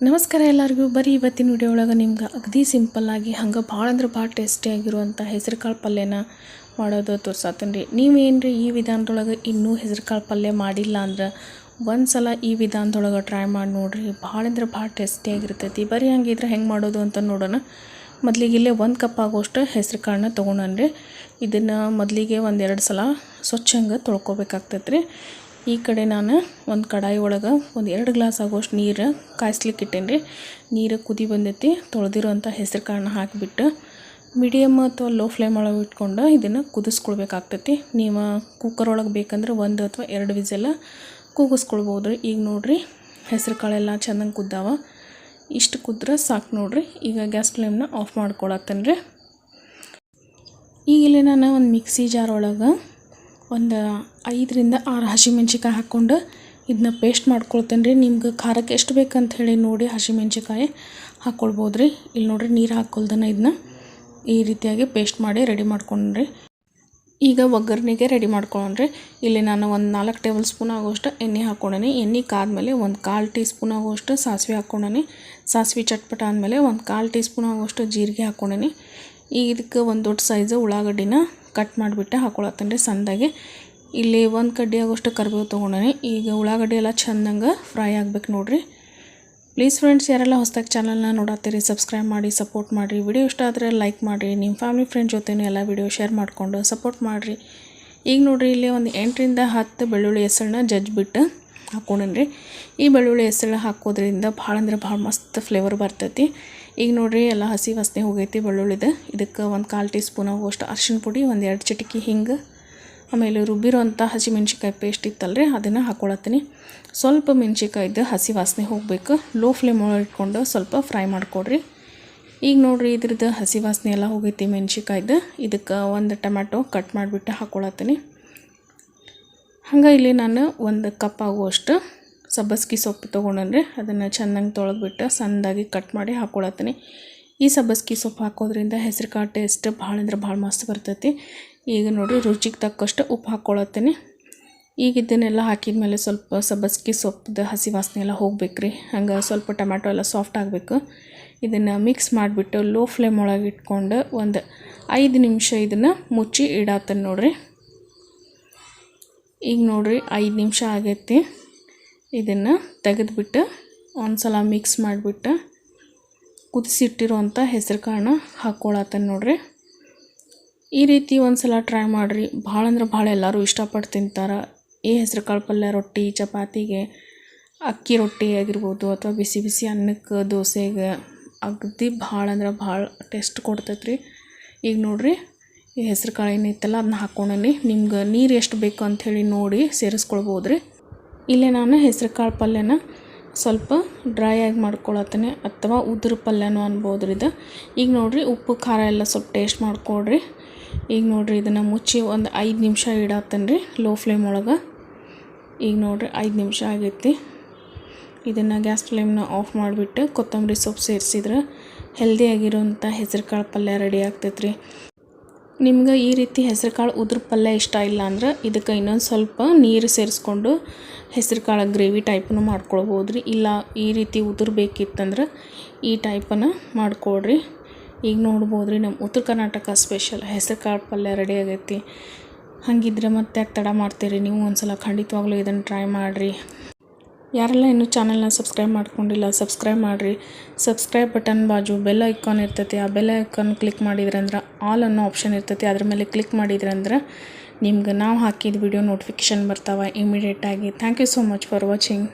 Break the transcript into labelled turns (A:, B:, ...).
A: ನಮಸ್ಕಾರ ಎಲ್ಲರಿಗೂ. ಬರೀ ಇವತ್ತಿನ ವಿಡಿಯೋ ಒಳಗೆ ನಿಮ್ಗೆ ಅಗದಿ ಸಿಂಪಲ್ಲಾಗಿ ಹಂಗೆ ಭಾಳ ಅಂದ್ರೆ ಭಾಳ ಟೇಸ್ಟಿಯಾಗಿರುವಂಥ ಹೆಸರು ಕಾಳು ಪಲ್ಯನ ಮಾಡೋದು ತೋರ್ಸಾತೀನಿ ರೀ. ನೀವೇನು ರೀ ಈ ವಿಧಾನದೊಳಗೆ ಇನ್ನೂ ಹೆಸರು ಕಾಳು ಪಲ್ಯ ಮಾಡಿಲ್ಲ ಅಂದ್ರೆ ಒಂದು ಸಲ ಈ ವಿಧಾನದೊಳಗೆ ಟ್ರೈ ಮಾಡಿ ನೋಡಿರಿ. ಭಾಳ ಅಂದ್ರೆ ಭಾಳ ಟೇಸ್ಟಿಯಾಗಿರ್ತೈತಿ ಬರೀ ಹಂಗಿದ್ರೆ ಹೆಂಗೆ ಮಾಡೋದು ಅಂತ ನೋಡೋಣ. ಮೊದಲಿಗೆ ಇಲ್ಲೇ ಒಂದು ಕಪ್ ಆಗೋಷ್ಟು ಹೆಸ್ರು ಕಾಳನ್ನ ತೊಗೊಂಡನ್ರಿ ಇದನ್ನು ಮೊದಲಿಗೆ ಒಂದೆರಡು ಸಲ ಸ್ವಚ್ಛಂಗೆ ತೊಳ್ಕೊಬೇಕಾಗ್ತೈತೆ ರೀ ಈ ಕಡೆ ನಾನು ಒಂದು ಕಡಾಯಿ ಒಳಗೆ ಒಂದು ಎರಡು ಗ್ಲಾಸ್ ಆಗೋಷ್ಟು ನೀರು ಕಾಯಿಸ್ಲಿಕ್ಕೆ ಇಟ್ಟೇನಿ ರೀ ನೀರು ಕುದಿ ಬಂದೈತಿ ತೊಳೆದಿರೋಂಥ ಹೆಸರು ಕಾಳನ್ನ ಹಾಕಿಬಿಟ್ಟು ಮೀಡಿಯಮ್ ಅಥವಾ ಲೋ ಫ್ಲೇಮ್ ಒಳಗೆ ಇಟ್ಕೊಂಡು ಇದನ್ನು ಕುದಿಸ್ಕೊಳ್ಬೇಕಾಗ್ತೈತಿ. ನೀವು ಕುಕ್ಕರ್ ಒಳಗೆ ಬೇಕಂದ್ರೆ ಒಂದು ಅಥವಾ ಎರಡು ವಿಸೆಲ್ಲ ಕೂಗಿಸ್ಕೊಳ್ಬೋದು ರೀ ಈಗ ನೋಡಿರಿ ಹೆಸರು ಕಾಳೆಲ್ಲ ಚೆನ್ನಾಗಿ ಕುದ್ದಾವ. ಇಷ್ಟು ಕುದ್ರೆ ಸಾಕು ನೋಡಿರಿ, ಈಗ ಗ್ಯಾಸ್ ಫ್ಲೇಮ್ನ ಆಫ್ ಮಾಡ್ಕೊಳತ್ತೇನೆ ರೀ ಈಗ ಇಲ್ಲಿ ನಾನು ಒಂದು ಮಿಕ್ಸಿ ಜಾರ್ ಒಳಗೆ ಒಂದು ಐದರಿಂದ ಆರು ಹಸಿಮೆಣ್ಸಿಕಾಯಿ ಹಾಕ್ಕೊಂಡು ಇದನ್ನ ಪೇಸ್ಟ್ ಮಾಡ್ಕೊಳ್ತೇನೆ ರೀ. ನಿಮ್ಗೆ ಖಾರಕ್ಕೆ ಎಷ್ಟು ಬೇಕಂತ ಹೇಳಿ ನೋಡಿ ಹಸಿಮೆಣ್ಸಿಕಾಯಿ ಹಾಕ್ಕೊಳ್ಬೋದು ರೀ ಇಲ್ಲಿ ನೋಡಿರಿ ನೀರು ಹಾಕ್ಕೊಳ್ದನ ಇದನ್ನ ಈ ರೀತಿಯಾಗಿ ಪೇಸ್ಟ್ ಮಾಡಿ ರೆಡಿ ಮಾಡ್ಕೊಂಡ್ರಿ ಈಗ ಒಗ್ಗರಣೆಗೆ ರೆಡಿ ಮಾಡ್ಕೊಂಡ್ರಿ ಇಲ್ಲಿ ನಾನು ಒಂದು ನಾಲ್ಕು ಟೇಬಲ್ ಸ್ಪೂನ್ ಆಗೋಷ್ಟು ಎಣ್ಣೆ ಹಾಕ್ಕೊಂಡೇನೆ ಎಣ್ಣೆ ಕಾದ್ಮೇಲೆ ಒಂದು ಕಾಲು ಟೀ ಸ್ಪೂನ್ ಆಗೋಷ್ಟು ಸಾಸಿವೆ ಹಾಕ್ಕೊಂಡೇನೆ ಸಾಸಿವೆ ಚಟ್ಪಟ ಆದಮೇಲೆ ಒಂದು ಕಾಲು ಟೀ ಸ್ಪೂನ್ ಆಗೋಷ್ಟು ಜೀರಿಗೆ ಹಾಕ್ಕೊಂಡೇನಿ ಇದಕ್ಕೆ ಒಂದು ದೊಡ್ಡ ಸೈಜು ಉಳ್ಳಾಗಡ್ಡಿನ ಕಟ್ ಮಾಡಿಬಿಟ್ಟು ಹಾಕೊಳತ್ತೇನೆ ಸಣ್ಣದಾಗಿ. ಇಲ್ಲಿ ಒಂದು ಕಡ್ಡಿ ಆಗೋಷ್ಟು ಕರಿಬೇವು ತೊಗೊಂಡೇನೆ. ಈಗ ಉಳ್ಳಾಗಡ್ಡಿ ಎಲ್ಲ ಚೆಂದಂಗೆ ಫ್ರೈ ಆಗ್ಬೇಕು ನೋಡಿರಿ. ಪ್ಲೀಸ್ ಫ್ರೆಂಡ್ಸ್ ಯಾರೆಲ್ಲ ಹೊಸ್ದಾಗಿ ಚಾನಲ್ನ ನೋಡತ್ತೀರಿ ಸಬ್ಸ್ಕ್ರೈಬ್ ಮಾಡಿ ಸಪೋರ್ಟ್ ಮಾಡಿರಿ. ವಿಡಿಯೋ ಇಷ್ಟ ಆದರೆ ಲೈಕ್ ಮಾಡಿರಿ. ನಿಮ್ಮ ಫ್ಯಾಮಿಲಿ ಫ್ರೆಂಡ್ ಜೊತೆನೂ ಎಲ್ಲ ವಿಡಿಯೋ ಶೇರ್ ಮಾಡಿಕೊಂಡು ಸಪೋರ್ಟ್ ಮಾಡಿರಿ. ಈಗ ನೋಡಿರಿ, ಇಲ್ಲಿ ಒಂದು ಎಂಟರಿಂದ ಹತ್ತು ಬೆಳ್ಳುಳ್ಳಿ ಹೆಸರನ್ನ ಜಜ್ಜಿಬಿಟ್ಟು ಹಾಕ್ಕೊಂಡೇನಿ ಈ ಬೆಳ್ಳುಳ್ಳಿ ಹೆಸರು ಹಾಕೋದ್ರಿಂದ ಭಾಳ ಅಂದ್ರೆ ಭಾಳ ಮಸ್ತ್ ಫ್ಲೇವರ್ ಬರ್ತೈತಿ. ಈಗ ನೋಡಿರಿ ಎಲ್ಲ ಹಸಿ ವಾಸನೆ ಹೋಗೈತಿ, ಬೆಳ್ಳುಳ್ಳಿದು. ಇದಕ್ಕೆ ಒಂದು ಕಾಲು ಟೀ ಸ್ಪೂನ್ ಆಗುವಷ್ಟು ಅರ್ಶಿಣ ಪುಡಿ, ಒಂದು ಎರಡು ಚಿಟಿಕಿ ಹಿಂಗೆ. ಆಮೇಲೆ ರುಬ್ಬಿರೋಂಥ ಹಸಿ ಮೆಣ್ಸಿಕಾಯಿ ಪೇಸ್ಟ್ ಇತ್ತಲ್ರಿ, ಅದನ್ನು ಹಾಕ್ಕೊಳತ್ತೀನಿ ಸ್ವಲ್ಪ ಮೆಣ್ಸಿಕಾಯ್ದು ಹಸಿ ವಾಸನೆ ಹೋಗಬೇಕು. ಲೋ ಫ್ಲೇಮ್ ಒಳಗೆ ಇಟ್ಕೊಂಡು ಸ್ವಲ್ಪ ಫ್ರೈ ಮಾಡಿಕೊಡ್ರಿ. ಈಗ ನೋಡಿರಿ ಇದ್ರದ್ದು ಹಸಿ ವಾಸನೆ ಎಲ್ಲ ಹೋಗೈತಿ ಮೆಣ್ಸಿಕಾಯ್ದು ಇದಕ್ಕೆ ಒಂದು ಟೊಮ್ಯಾಟೊ ಕಟ್ ಮಾಡಿಬಿಟ್ಟು ಹಾಕ್ಕೊಳತ್ತೀನಿ ಹಂಗೆ ಇಲ್ಲಿ ನಾನು ಒಂದು ಕಪ್ ಆಗುವಷ್ಟು ಸಬ್ಬಸ್ಗಿ ಸೊಪ್ಪು ತೊಗೊಂಡ್ರೆ ಅದನ್ನು ಚೆನ್ನಾಗಿ ತೊಳೆದ್ಬಿಟ್ಟು ಸಣ್ಣದಾಗಿ ಕಟ್ ಮಾಡಿ ಹಾಕ್ಕೊಳತ್ತೀನಿ ಈ ಸಬ್ಬಸ್ಗಿ ಸೊಪ್ಪು ಹಾಕೋದ್ರಿಂದ ಹೆಸರು ಕಾಳು ಟೇಸ್ಟ್ ಭಾಳ ಅಂದ್ರೆ ಭಾಳ ಮಸ್ತ್ ಬರ್ತೈತಿ. ಈಗ ನೋಡಿರಿ ರುಚಿಗೆ ತಕ್ಕಷ್ಟು ಉಪ್ಪು ಹಾಕ್ಕೊಳತ್ತೀನಿ ಈಗ ಇದನ್ನೆಲ್ಲ ಹಾಕಿದ ಮೇಲೆ ಸ್ವಲ್ಪ ಸಬ್ಬಸ್ಗಿ ಸೊಪ್ಪದ ಹಸಿ ವಾಸನೆ ಎಲ್ಲ ಹೋಗ್ಬೇಕು ರೀ ಹಂಗೆ ಸ್ವಲ್ಪ ಟೊಮ್ಯಾಟೊ ಎಲ್ಲ ಸಾಫ್ಟ್ ಆಗಬೇಕು. ಇದನ್ನು ಮಿಕ್ಸ್ ಮಾಡಿಬಿಟ್ಟು ಲೋ ಫ್ಲೇಮ್ ಒಳಗೆ ಇಟ್ಕೊಂಡು ಒಂದು ಐದು ನಿಮಿಷ ಇದನ್ನು ಮುಚ್ಚಿ ಇಡಾತನ ನೋಡಿರಿ. ಈಗ ನೋಡಿರಿ ಐದು ನಿಮಿಷ ಆಗೈತಿ. ಇದನ್ನು ತೆಗೆದುಬಿಟ್ಟು ಒಂದು ಸಲ ಮಿಕ್ಸ್ ಮಾಡಿಬಿಟ್ಟು ಕುದಿಸಿಟ್ಟಿರೋಂಥ ಹೆಸ್ರು ಕಾಳನ್ನ ಹಾಕ್ಕೊಳತ್ತೇನೆ ನೋಡಿರಿ. ಈ ರೀತಿ ಒಂದು ಸಲ ಟ್ರೈ ಮಾಡಿರಿ. ಭಾಳ ಅಂದ್ರೆ ಭಾಳ ಎಲ್ಲರೂ ಇಷ್ಟಪಟ್ಟು ತಿಂತಾರೆ. ಈ ಹೆಸ್ರು ಕಾಳು ಪಲ್ಯ ರೊಟ್ಟಿ, ಚಪಾತಿಗೆ ಅಕ್ಕಿ ರೊಟ್ಟಿ ಆಗಿರ್ಬೋದು ಅಥವಾ ಬಿಸಿ ಬಿಸಿ ಅನ್ನಕ್ಕೆ, ದೋಸೆಗೆ, ಅಗದಿ ಭಾಳ ಅಂದ್ರೆ ಭಾಳ ಟೇಸ್ಟ್ ಕೊಡ್ತೈತ್ರಿ. ಈಗ ನೋಡಿರಿ, ಈ ಹೆಸ್ರು ಕಾಳು ಏನೈತಲ್ಲ ಅದನ್ನ ಹಾಕ್ಕೊಂಡಲ್ಲಿ ನಿಮ್ಗೆ ನೀರು ಎಷ್ಟು ಬೇಕು ಅಂಥೇಳಿ ನೋಡಿ ಸೇರಿಸ್ಕೊಳ್ಬೋದು ರೀ ಇಲ್ಲೇ ನಾನು ಹೆಸರು ಕಾಳು ಪಲ್ಯನ ಸ್ವಲ್ಪ ಡ್ರೈ ಆಗಿ ಮಾಡ್ಕೊಳತ್ತೇನೆ ಅಥವಾ ಉದ್ರ ಪಲ್ಯನೂ ಅನ್ಬೋದು ಇದು. ಈಗ ನೋಡಿರಿ ಉಪ್ಪು, ಖಾರ ಎಲ್ಲ ಸ್ವಲ್ಪ ಟೇಸ್ಟ್ ಮಾಡ್ಕೊಳ್ರಿ. ಈಗ ನೋಡಿರಿ ಇದನ್ನು ಮುಚ್ಚಿ ಒಂದು ಐದು ನಿಮಿಷ ಇಡತ್ತೇನೆ ಲೋ ಫ್ಲೇಮ್ ಒಳಗೆ. ಈಗ ನೋಡಿರಿ ಐದು ನಿಮಿಷ ಆಗೈತಿ. ಇದನ್ನು ಗ್ಯಾಸ್ ಫ್ಲೇಮ್ನ ಆಫ್ ಮಾಡಿಬಿಟ್ಟು ಕೊತ್ತಂಬರಿ ಸೊಪ್ಪು ಸೇರಿಸಿದ್ರೆ ಹೆಲ್ದಿಯಾಗಿರೋಂಥ ಹೆಸರು ಕಾಳು ಪಲ್ಯ ರೆಡಿ ಆಗ್ತೈತೆ ನಿಮ್ಗೆ ಈ ರೀತಿ ಹೆಸ್ರು ಕಾಳು ಉದ್ರ ಪಲ್ಯ ಇಷ್ಟ ಇಲ್ಲ ಅಂದ್ರೆ ಇದಕ್ಕೆ ಇನ್ನೊಂದು ಸ್ವಲ್ಪ ನೀರು ಸೇರಿಸ್ಕೊಂಡು ಹೆಸ್ರು ಕಾಳು ಗ್ರೇವಿ ಟೈಪನ್ನು ಮಾಡ್ಕೊಳ್ಬೋದು ರೀ ಇಲ್ಲ, ಈ ರೀತಿ ಉದುರು ಬೇಕಿತ್ತಂದ್ರೆ ಈ ಟೈಪನ್ನು ಮಾಡ್ಕೊಳ್ರಿ ಈಗ ನೋಡ್ಬೋದು ರೀ ನಮ್ಮ ಉತ್ತರ ಕರ್ನಾಟಕ ಸ್ಪೆಷಲ್ ಹೆಸ್ರು ಕಾಳು ಪಲ್ಯ ರೆಡಿ ಆಗೈತಿ. ಹಾಗಿದ್ರೆ ಮತ್ತೆ ಯಾಕೆ ತಡ ಮಾಡ್ತೀರಿ? ನೀವು ಒಂದು ಸಲ ಖಂಡಿತವಾಗ್ಲೂ ಇದನ್ನು ಟ್ರೈ ಮಾಡಿರಿ. ಯಾರೆಲ್ಲ ಇನ್ನೂ ಚಾನಲ್ನ ಸಬ್ಸ್ಕ್ರೈಬ್ ಮಾಡ್ಕೊಂಡಿಲ್ಲ, ಸಬ್ಸ್ಕ್ರೈಬ್ ಮಾಡಿರಿ. ಸಬ್ಸ್ಕ್ರೈಬ್ ಬಟನ್ ಬಾಜು ಬೆಲ್ ಐಕಾನ್ ಇರ್ತೈತಿ. ಆ ಬೆಲ್ ಐಕಾನ್ ಕ್ಲಿಕ್ ಮಾಡಿದ್ರೆ ಅಂದ್ರೆ ಆಲ್ ಅನ್ನೋ ಆಪ್ಷನ್ ಇರ್ತೈತಿ. ಅದ್ರ ಮೇಲೆ ಕ್ಲಿಕ್ ಮಾಡಿದ್ರೆ ಅಂದ್ರೆ ನಿಮ್ಗೆ ನಾವು ಹಾಕಿದ ವಿಡಿಯೋ ನೋಟಿಫಿಕೇಷನ್ ಬರ್ತಾವೆ ಇಮಿಡಿಯೇಟಾಗಿ thank you so much for watching